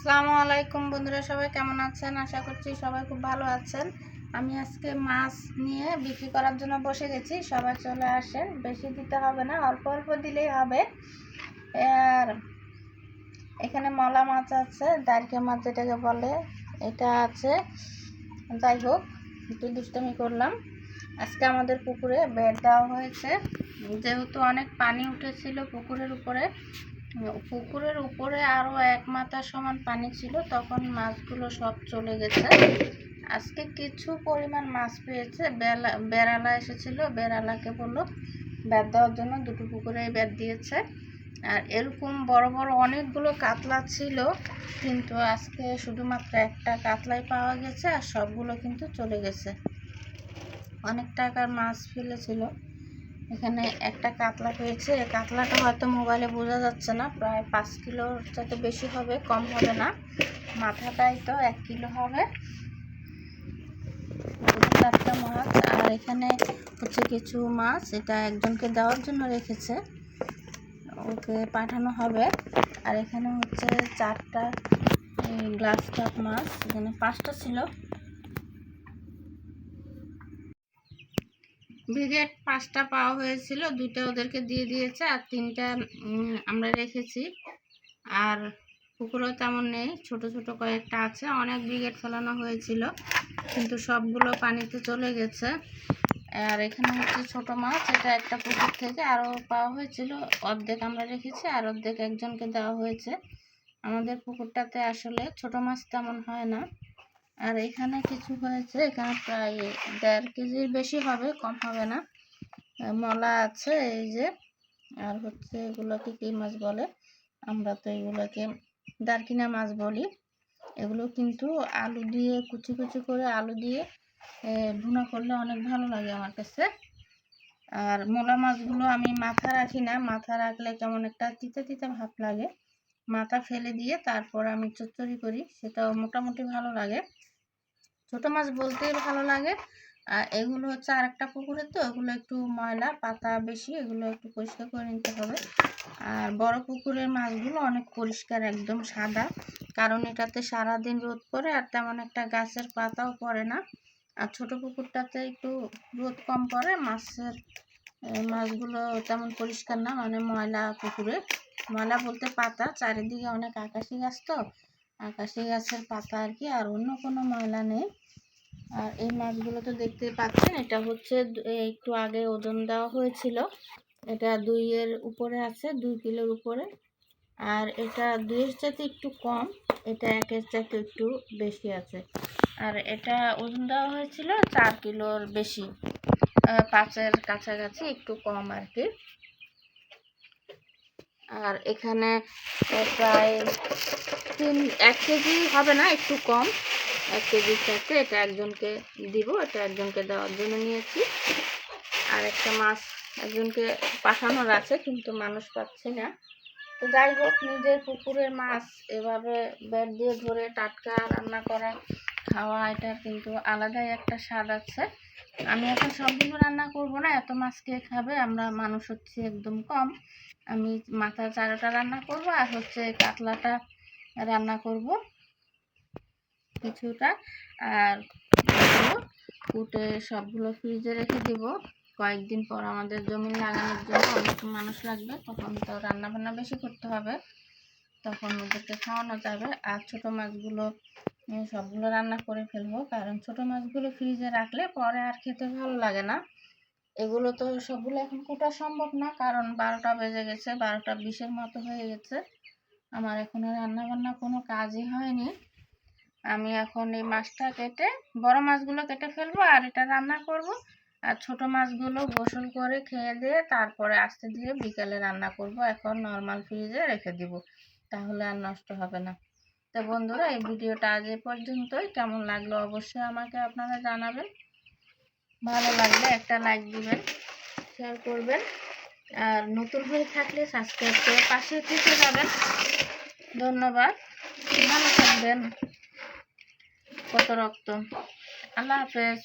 আসসালামু আলাইকুম বন্ধুরা, সবাই কেমন আছেন? আশা করছি সবাই খুব ভালো আছেন। আমি আজকে মাছ নিয়ে বিক্রি করার জন্য বসে গেছি। সবাই চলে আসেন। বেশি দিতে হবে না, অল্প অল্প দিলেই হবে। আর এখানে মলা মাছ আছে দারকে মাছ যেটাকে বলে, এটা আছে। যাই হোক, একটু দুষ্টমি করলাম। আজকে আমাদের পুকুরে বেড দেওয়া হয়েছে। যেহেতু অনেক পানি উঠেছিল পুকুরের উপরে পুকুরের উপরে আরও এক মাথা সমান পানি ছিল, তখন মাছগুলো সব চলে গেছে। আজকে কিছু পরিমাণ মাছ পেয়েছে, বেলা, বেড়ালা এসেছিল, বেড়ালাকে বলল, ব্যাট দেওয়ার জন্য দুটো পুকুরে ব্যাট দিয়েছে। আর এরকম বড় বড় অনেকগুলো কাতলা ছিল, কিন্তু আজকে শুধুমাত্র একটা কাতলাই পাওয়া গেছে, আর সবগুলো কিন্তু চলে গেছে। অনেক টাকার মাছ ফেলেছিল। এখানে একটা কাতলা পেয়েছে কাতলাটা হয়তো মোবাইলে বোঝা যাচ্ছে না। প্রায় পাঁচ কিলোর চাইতে বেশি হবে, কম হবে না। মাথাটাই তো এক কিলো হবে। চারটা মাছ, আর এখানে হচ্ছে কিছু মাছ। এটা একজনকে দেওয়ার জন্য রেখেছে। ওকে পাঠানো হবে। আর এখানে হচ্ছে চারটা গ্লাস কাপ মাছ। এখানে পাঁচটা ছিল। ব্রিগেড পাঁচটা পাওয়া হয়েছিল, দুইটা ওদেরকে দিয়ে দিয়েছে আর তিনটা আমরা রেখেছি। আর পুকুরেও তেমন নেই, ছোট ছোট কয়েকটা আছে। অনেক ব্রিগেড ফেলানো হয়েছিল, কিন্তু সবগুলো পানিতে চলে গেছে। আর এখানে হচ্ছে ছোটো মাছ, এটা একটা পুকুর থেকে আরও পাওয়া হয়েছিল, অর্ধেক আমরা রেখেছি আর অর্ধেক একজনকে দেওয়া হয়েছে। আমাদের পুকুরটাতে আসলে ছোট মাছ তেমন হয় না। আর এখানে কিছু হয়েছে, এখানে প্রায় দেড় কেজির বেশি হবে, কম হবে না। মলা আছে এই যে, আর হচ্ছে এগুলোকে কী মাছ বলে? আমরা তো এগুলোকে দারকিনা মাছ বলি। এগুলো কিন্তু আলু দিয়ে, কুচি কুচি করে আলু দিয়ে ভুনা করলে অনেক ভালো লাগে আমার কাছে। আর মোলা মাছগুলো আমি মাথা রাখি না, মাথা রাখলে কেমন একটা তিতা তিতা ভাব লাগে। মাথা ফেলে দিয়ে তারপর আমি চচ্চড়ি করি, সেটাও মোটামুটি ভালো লাগে। ছোট মাছ বলতেই ভালো লাগে। আর এগুলো হচ্ছে আর একটা পুকুরে তো, এগুলো একটু ময়লা, পাতা বেশি, এগুলো একটু পরিষ্কার করে নিতে হবে। আর বড় পুকুরের মাছগুলো অনেক পরিষ্কার, একদম সাদা। কারণ এটাতে সারাদিন রোদ পড়ে আর তেমন একটা গাছের পাতাও পড়ে না। আর ছোট পুকুরটাতে একটু রোদ কম পড়ে, মাছের মাছগুলো তেমন পরিষ্কার না মানে ময়লা পুকুরে। ময়লা বলতে পাতা, চারিদিকে অনেক আকাশি গাছ তো। আকাশি গাছের পাতা আর কি, আর অন্য কোনো ময়লা নেই। আর এই মাছগুলো তো দেখতে পাচ্ছেন, এটা হচ্ছে একটু আগে ওজন দেওয়া হয়েছিল। এটা দুইয়ের উপরে আছে, দুই কিলোর উপরে। আর এটা দুইয়ের চাইতে একটু কম, এটা একের চাইতে একটু বেশি আছে। আর এটা ওজন দেওয়া হয়েছিল চার কিলোর বেশি পাঁচের কাছাকাছি একটু কম আর কি। আর এখানে প্রায় তিন, এক কেজি হবে না, একটু কম। এক কেজির চাইতে এটা একজনকে দিব, এটা একজনকে দেওয়ার জন্য নিয়েছি। আর একটা মাছ একজনকে পাঠানোর আছে, কিন্তু মানুষ পাচ্ছি না। তো যাই হোক, নিজের পুকুরের মাছ এভাবে বেড দিয়ে ধরে টাটকা রান্না করা, খাওয়া, এটা কিন্তু আলাদাই একটা স্বাদ আছে। আমি এখন সবগুলো রান্না করব না, এত মাছ কে খাবে? আমরা মানুষ হচ্ছে একদম কম। আমি মাথা চারোটা রান্না করব আর হচ্ছে কাতলাটা রান্না করব। কিছুটা। আর কুটে সবগুলো ফ্রিজে রেখে দিব। কয়েকদিন পর আমাদের জমি লাগানোর জন্য অনেক মানুষ লাগবে, তখন তো রান্না বান্না বেশি করতে হবে। তখন ওদেরকে খাওয়ানো যাবে। আর ছোট মাছগুলো উম, সবগুলো রান্না করে ফেলব। কারণ ছোট মাছগুলো ফ্রিজে রাখলে পরে আর খেতে ভালো লাগে না। এগুলো তো সবগুলো এখন কুটা সম্ভব না কারণ বারোটা বেজে গেছে বারোটা বিশের মতো হয়ে গেছে। আমার এখন রান্না বান্না কোনো কাজই হয়নি। আমি এখন এই মাছটা কেটে বড় মাছগুলো কেটে ফেলব আর এটা রান্না করব। আর ছোট মাছগুলো গোসল করে খেয়ে দিয়ে তারপরে আস্তে দিয়ে বিকালে রান্না করব। এখন নর্মাল ফ্রিজে রেখে দিব। তাহলে আর নষ্ট হবে না। তো বন্ধুরা, এই ভিডিওটা আজ এ পর্যন্তই। কেমন লাগল অবশ্যই আমাকে আপনারা জানাবেন। ভালো লাগলে একটা লাইক দিবেন শেয়ার করবেন। আর নতুন হয়ে থাকলে সাবস্ক্রাইব করে পাশে থেকে যাবেন। ধন্যবাদ। ভালো থাকবেন। কত রক্ত। আল্লাহ হাফেজ।